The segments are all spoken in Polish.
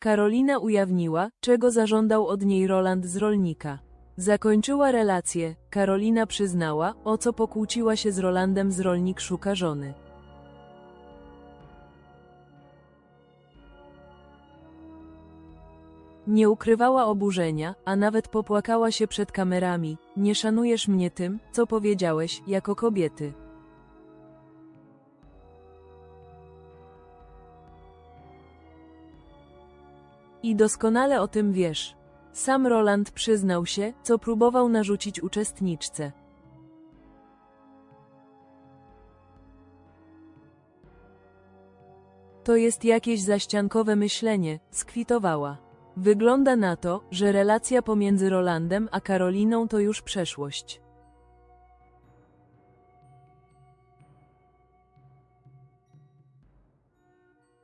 Karolina ujawniła, czego zażądał od niej Roland z rolnika. Zakończyła relację, Karolina przyznała, o co pokłóciła się z Rolandem z rolnik szuka żony. Nie ukrywała oburzenia, a nawet popłakała się przed kamerami. Nie szanujesz mnie tym, co powiedziałeś, jako kobiety. I doskonale o tym wiesz. Sam Roland przyznał się, co próbował narzucić uczestniczce. To jest jakieś zaściankowe myślenie, skwitowała. Wygląda na to, że relacja pomiędzy Rolandem a Karoliną to już przeszłość.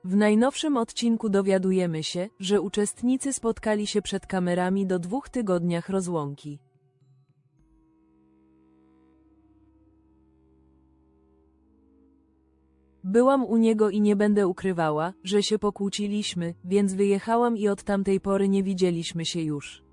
W najnowszym odcinku dowiadujemy się, że uczestnicy spotkali się przed kamerami do dwóch tygodniach rozłąki. Byłam u niego i nie będę ukrywała, że się pokłóciliśmy, więc wyjechałam i od tamtej pory nie widzieliśmy się już.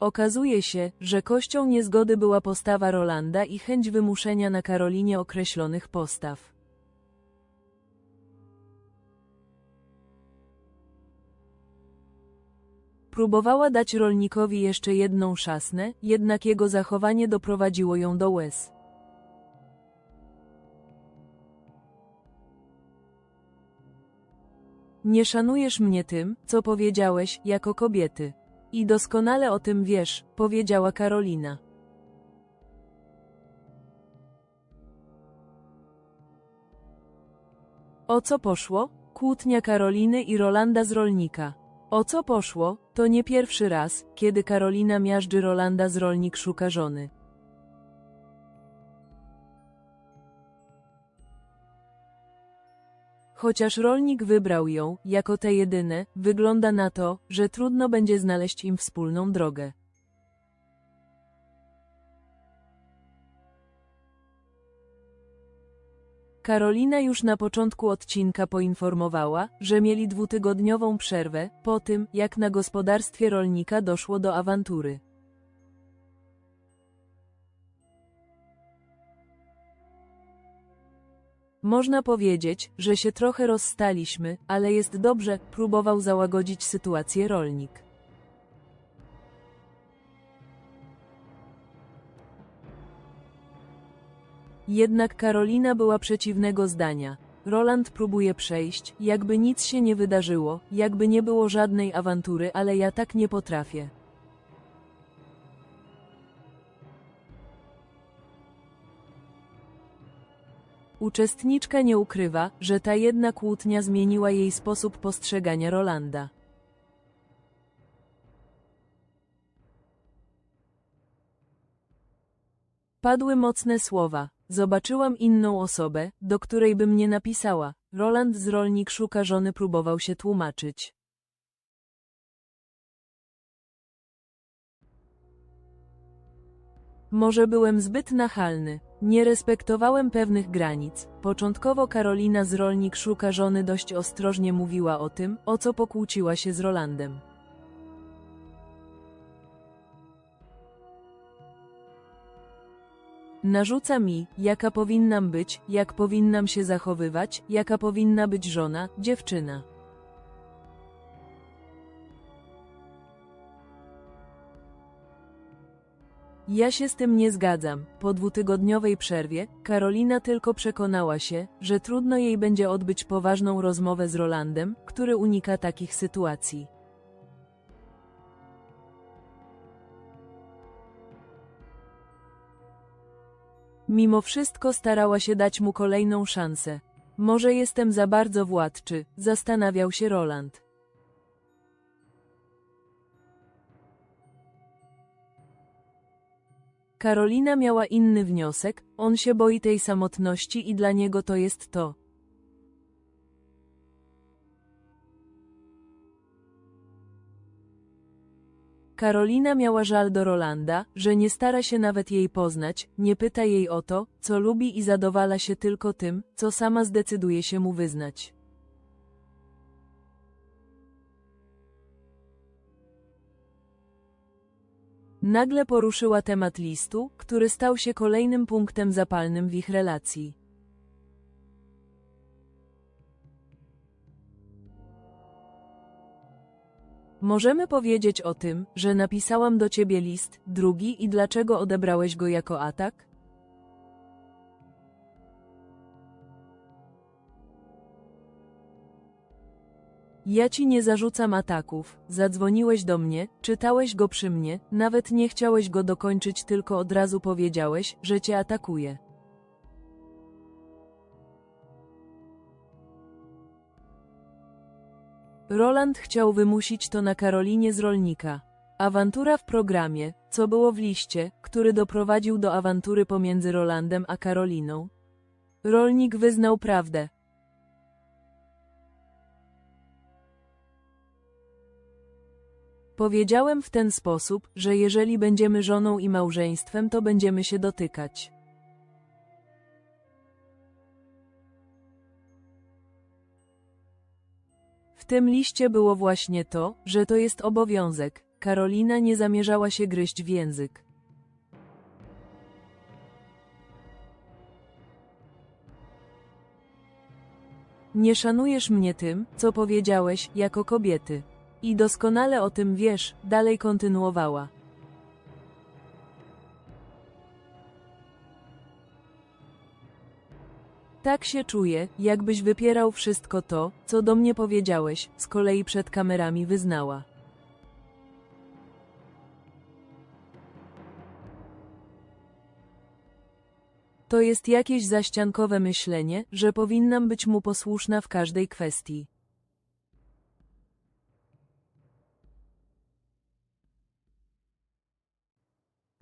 Okazuje się, że kością niezgody była postawa Rolanda i chęć wymuszenia na Karolinie określonych postaw. Próbowała dać rolnikowi jeszcze jedną szasnę, jednak jego zachowanie doprowadziło ją do łez. Nie szanujesz mnie tym, co powiedziałeś, jako kobiety. I doskonale o tym wiesz, powiedziała Karolina. O co poszło? Kłótnia Karoliny i Rolanda z rolnika. O co poszło? To nie pierwszy raz, kiedy Karolina miażdży Rolanda z rolnik szuka żony. Chociaż rolnik wybrał ją, jako te jedyne, wygląda na to, że trudno będzie znaleźć im wspólną drogę. Karolina już na początku odcinka poinformowała, że mieli dwutygodniową przerwę, po tym, jak na gospodarstwie rolnika doszło do awantury. Można powiedzieć, że się trochę rozstaliśmy, ale jest dobrze, próbował załagodzić sytuację rolnik. Jednak Karolina była przeciwnego zdania. Roland próbuje przejść, jakby nic się nie wydarzyło, jakby nie było żadnej awantury, ale ja tak nie potrafię. Uczestniczka nie ukrywa, że ta jedna kłótnia zmieniła jej sposób postrzegania Rolanda. Padły mocne słowa. Zobaczyłam inną osobę, do której bym nie napisała. Roland z rolnik szuka żony próbował się tłumaczyć. Może byłem zbyt nachalny. Nie respektowałem pewnych granic. Początkowo Karolina z rolnik szuka żony dość ostrożnie mówiła o tym, o co pokłóciła się z Rolandem. Narzuca mi, jaka powinnam być, jak powinnam się zachowywać, jaka powinna być żona, dziewczyna. Ja się z tym nie zgadzam. Po dwutygodniowej przerwie, Karolina tylko przekonała się, że trudno jej będzie odbyć poważną rozmowę z Rolandem, który unika takich sytuacji. Mimo wszystko starała się dać mu kolejną szansę. Może jestem za bardzo władczy, zastanawiał się Roland. Karolina miała inny wniosek, on się boi tej samotności i dla niego to jest to. Karolina miała żal do Rolanda, że nie stara się nawet jej poznać, nie pyta jej o to, co lubi i zadowala się tylko tym, co sama zdecyduje się mu wyznać. Nagle poruszyła temat listu, który stał się kolejnym punktem zapalnym w ich relacji. Możemy powiedzieć o tym, że napisałam do ciebie list, drugi i dlaczego odebrałeś go jako atak? Ja ci nie zarzucam ataków, zadzwoniłeś do mnie, czytałeś go przy mnie, nawet nie chciałeś go dokończyć, tylko od razu powiedziałeś, że cię atakuje. Roland chciał wymusić to na Karolinie z rolnika. Awantura w programie, co było w liście, który doprowadził do awantury pomiędzy Rolandem a Karoliną. Rolnik wyznał prawdę. Powiedziałem w ten sposób, że jeżeli będziemy żoną i małżeństwem, to będziemy się dotykać. W tym liście było właśnie to, że to jest obowiązek. Karolina nie zamierzała się gryźć w język. Nie szanujesz mnie tym, co powiedziałeś, jako kobiety. I doskonale o tym wiesz, dalej kontynuowała. Tak się czuję, jakbyś wypierał wszystko to, co do mnie powiedziałeś, z kolei przed kamerami wyznała. To jest jakieś zaściankowe myślenie, że powinnam być mu posłuszna w każdej kwestii.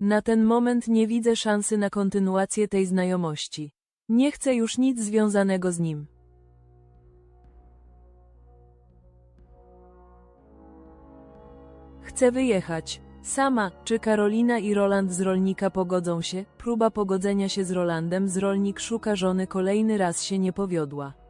Na ten moment nie widzę szansy na kontynuację tej znajomości. Nie chcę już nic związanego z nim. Chcę wyjechać. Sama, czy Karolina i Roland z rolnika pogodzą się? Próba pogodzenia się z Rolandem z rolnik szuka żony kolejny raz się nie powiodła.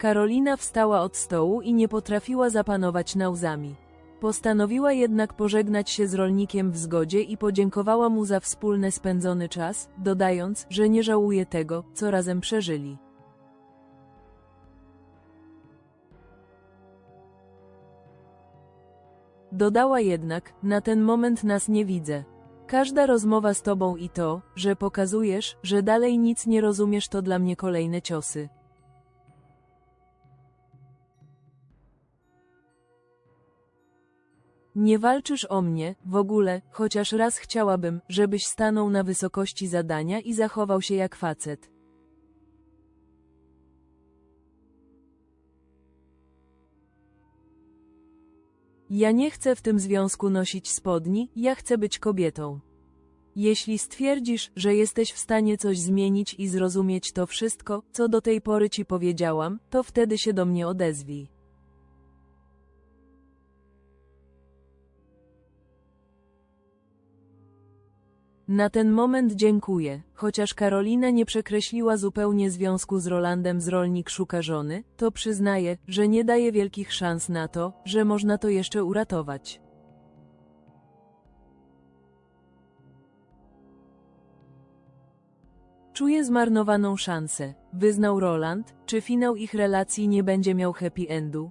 Karolina wstała od stołu i nie potrafiła zapanować na łzami. Postanowiła jednak pożegnać się z rolnikiem w zgodzie i podziękowała mu za wspólny spędzony czas, dodając, że nie żałuje tego, co razem przeżyli. Dodała jednak, na ten moment nas nie widzę. Każda rozmowa z tobą i to, że pokazujesz, że dalej nic nie rozumiesz to dla mnie kolejne ciosy. Nie walczysz o mnie, w ogóle, chociaż raz chciałabym, żebyś stanął na wysokości zadania i zachował się jak facet. Ja nie chcę w tym związku nosić spodni, ja chcę być kobietą. Jeśli stwierdzisz, że jesteś w stanie coś zmienić i zrozumieć to wszystko, co do tej pory ci powiedziałam, to wtedy się do mnie odezwij. Na ten moment dziękuję, chociaż Karolina nie przekreśliła zupełnie związku z Rolandem z rolnik szuka żony, to przyznaje, że nie daje wielkich szans na to, że można to jeszcze uratować. Czuję zmarnowaną szansę, wyznał Roland, czy finał ich relacji nie będzie miał happy endu,